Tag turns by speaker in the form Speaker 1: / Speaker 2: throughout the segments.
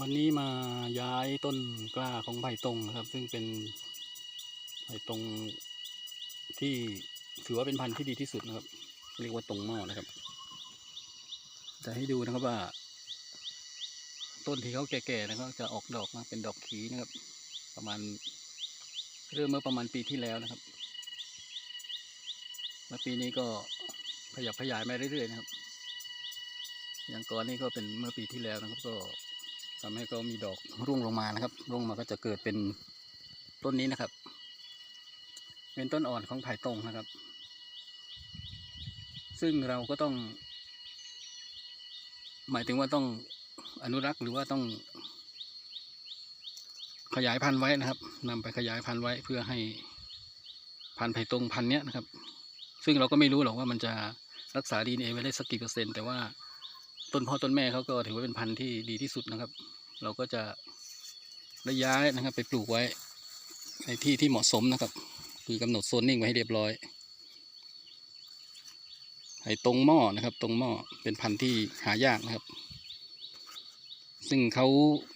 Speaker 1: วันนี้มาย้ายต้นกล้าของไผ่ตรงนะครับ ซึ่งเป็นไผ่ตรงที่ถือว่าเป็นพันธุ์ที่ดีที่สุดนะครับ เรียกว่าตรงหม้อนะครับ จะให้ดูนะครับว่า ต้นที่เขาแก่ๆนะครับจะออกดอกนะเป็นดอกขีนะครับ ประมาณเริ่มเมื่อประมาณปีที่แล้วนะครับและปีนี้ก็ขยับขยายมาเรื่อยๆนะครับ อย่างก่อนนี่ก็เป็นเมื่อปีที่แล้วนะครับก็ ทำให้เขามีดอกร่วงลงมานะครับ ร่วงมาก็จะเกิดเป็นต้นนี้นะครับ เป็นต้นอ่อนของไผ่ตรงนะครับ ซึ่งเราก็ต้อง หมายถึงว่าต้องอนุรักษ์หรือว่าต้อง ขยายพันธุ์ไว้นะครับนำไปขยายพันธุ์ไว้เพื่อให้พันธุ์ไผ่ตรงพันธุ์เนี้ยนะครับ ซึ่งเราก็ไม่รู้หรอกว่ามันจะรักษาดีเอไว้ได้สักกี่เปอร์เซ็นต์แต่ว่าต้นพ่อต้นแม่เขาก็ถือว่าเป็นพันธุ์ที่ดีที่สุดนะครับ เราก็จะระย้ายนะครับ ไปปลูกไว้ในที่ที่เหมาะสมนะครับ คือกำหนดโซนนิ่งไว้ให้เรียบร้อยไอ้ตรงหม้อนะครับ ตรงหม้อเป็นพันธุ์ที่หายากนะครับ ซึ่งเขา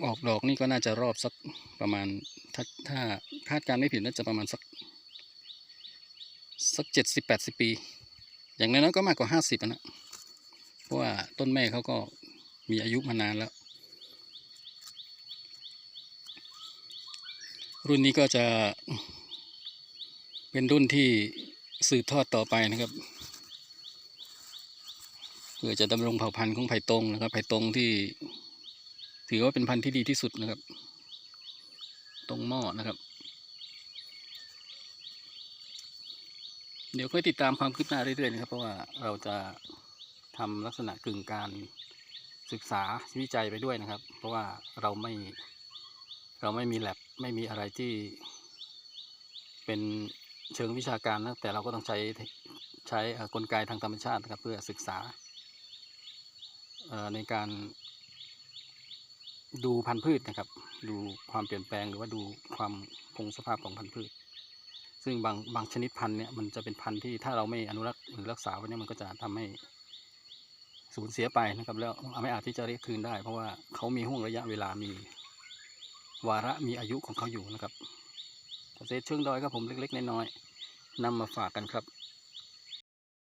Speaker 1: ออกดอกนี่ก็น่าจะรอบสักประมาณถ้าถ้าคาดการไม่ผิดน่าจะประมาณสักสักเจ็ดสิบแปดสิบปี อย่างน้อยๆก็มากกว่าห้าสิบนะเพราะว่าต้นแม่เขาก็มีอายุมานานแล้ว รุ่นนี้ก็จะเป็นรุ่นที่สืบทอดต่อไปนะครับเพื่อจะดำรงเผ่าพันธุ์ของไผ่ตรงนะครับ ไผ่ตรงที่ ถือว่าเป็นพันธุ์ที่ดีที่สุดนะครับ ตรงหม้อนะครับ เดี๋ยวค่อยติดตามความคืบหน้าเรื่อยๆนะครับ เพราะว่าเราจะทำลักษณะกึ่งการศึกษาวิจัยไปด้วยนะครับ เพราะว่าเราไม่ เราไม่มีแลบไม่มีอะไรที่ เป็นเชิงวิชาการนะแต่เราก็ต้องใช้ใช้กลไกทางธรรมชาตินะครับเพื่อศึกษาเอ่อในการดูพันธุ์พืชนะครับ ดูความเปลี่ยนแปลงหรือว่าดูความคงสภาพของพันธุ์พืช ซึ่งบางบางชนิดพันธุ์เนี่ยมันจะเป็นพันธุ์ที่ถ้าเราไม่อนุรักษ์หรือรักษาไว้เนี่ยมันก็จะทำให้สูญเสียไปนะครับแล้วไม่อาจที่จะเรียกคืนได้ เพราะว่าเขามีห่วงระยะเวลามี วาระมีอายุของเขาอยู่นะครับเศษตเชิงดอยครับผมเล็กๆน้อยๆนำมาฝากกันครับ